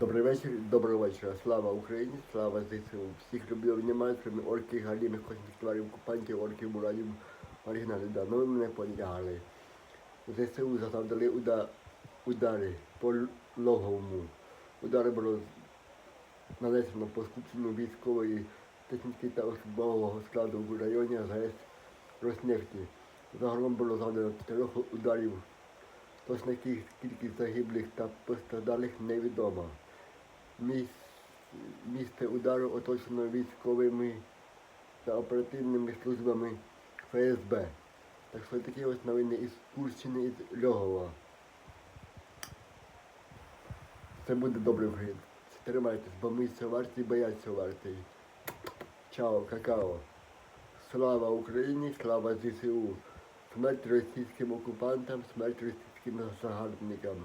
Добрий вечір, доброго вечора. Слава Україні, слава ЗСУ. Всіх люблю, обнімаю, крім орків, галімих, космічних тварів, окупантів, орків, буранів, оригіналів. Да, ну ви мене. ЗСУ завдали уда- удари по логовому. Удари було нанесено по скупченню військової техніки та особового складу в районі АЗС Роснефті. Загалом було завдано чотирьох ударів Точна кі- кількість загиблих та постраждалих невідома. Міс- Місце удару оточено військовими та оперативними службами ФСБ. Так що такі ось новини із Курщини, із Льогова. Це буде добре Україна. Тримайтесь, бо ми все варті, бояться варті. Чао, какао. Слава Україні, слава ЗСУ. Смерть російським окупантам, смерть російським загарбникам.